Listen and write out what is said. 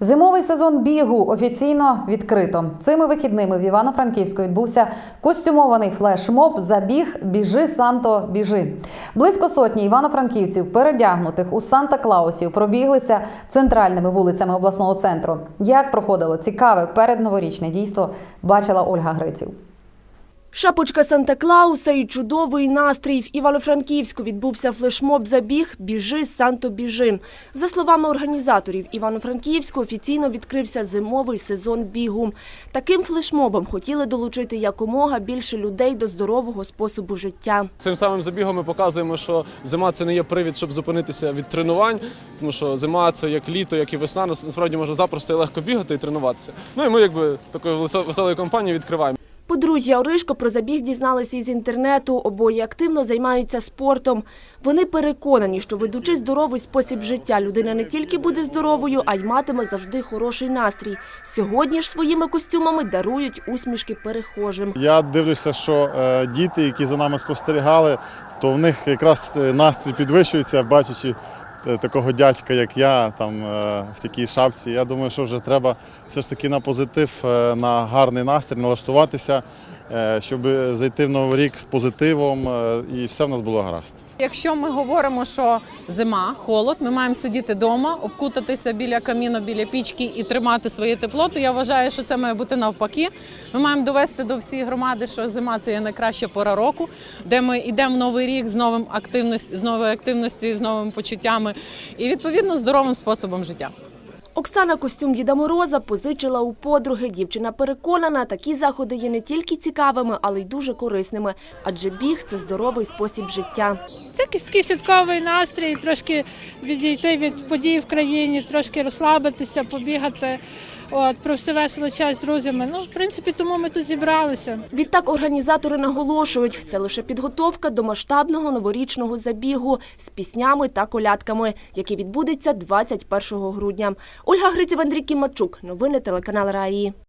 Зимовий сезон бігу офіційно відкрито. Цими вихідними в Івано-Франківську відбувся костюмований флешмоб Забіг Біжи Санто біжи. Близько сотні івано-франківців, передягнутих у Санта-Клаусів, пробіглися центральними вулицями обласного центру. Як проходило цікаве передноворічне дійство, бачила Ольга Гриців. Шапочка Санта-Клауса і чудовий настрій. В Івано-Франківську відбувся флешмоб «Забіг. Біжи, Санто, біжи». За словами організаторів, Івано-Франківську офіційно відкрився зимовий сезон бігу. Таким флешмобом хотіли долучити якомога більше людей до здорового способу життя. Цим самим забігом ми показуємо, що зима це не є привід, щоб зупинитися від тренувань, тому що зима це як літо, як і весна. Насправді можна запросто і легко бігати і тренуватися. Ну і ми якби такою веселою компанією відкриваємо. Подружжя Оришко про забіг дізналися із інтернету. Обоє активно займаються спортом. Вони переконані, що ведучи здоровий спосіб життя, людина не тільки буде здоровою, а й матиме завжди хороший настрій. Сьогодні ж своїми костюмами дарують усмішки перехожим. Я дивлюся, що е, діти, які за нами спостерігали, то в них якраз е, настрій підвищується, бачачи такого дядька, як я, там е, в такій шапці. Я думаю, що вже треба все ж таки на позитив, е, на гарний настрій, налаштуватися, е, щоб зайти в новий рік з позитивом е, і все в нас було гаразд. Якщо ми говоримо, що зима, холод, ми маємо сидіти вдома, обкутатися біля каміну, біля пічки і тримати своє тепло, то я вважаю, що це має бути навпаки. Ми маємо довести до всієї громади, що зима це є найкраща пора року, де ми йдемо в новий рік з новим активності, з новою активністю, з новими почуттями і відповідно здоровим способом життя. Оксана костюм Діда Мороза позичила у подруги. Дівчина переконана, такі заходи є не тільки цікавими, але й дуже корисними. Адже біг це здоровий спосіб життя. Це такий святковий настрій, трошки відійти від подій в країні, трошки розслабитися, побігати, от, провести весело час з друзями. Ну, в принципі, тому ми тут зібралися. Відтак організатори наголошують, це лише підготовка до масштабного новорічного забігу з піснями та колядками, який відбудеться 21 грудня. Ольга Гриців, Андрій Кімачук. Новини телеканал Раї.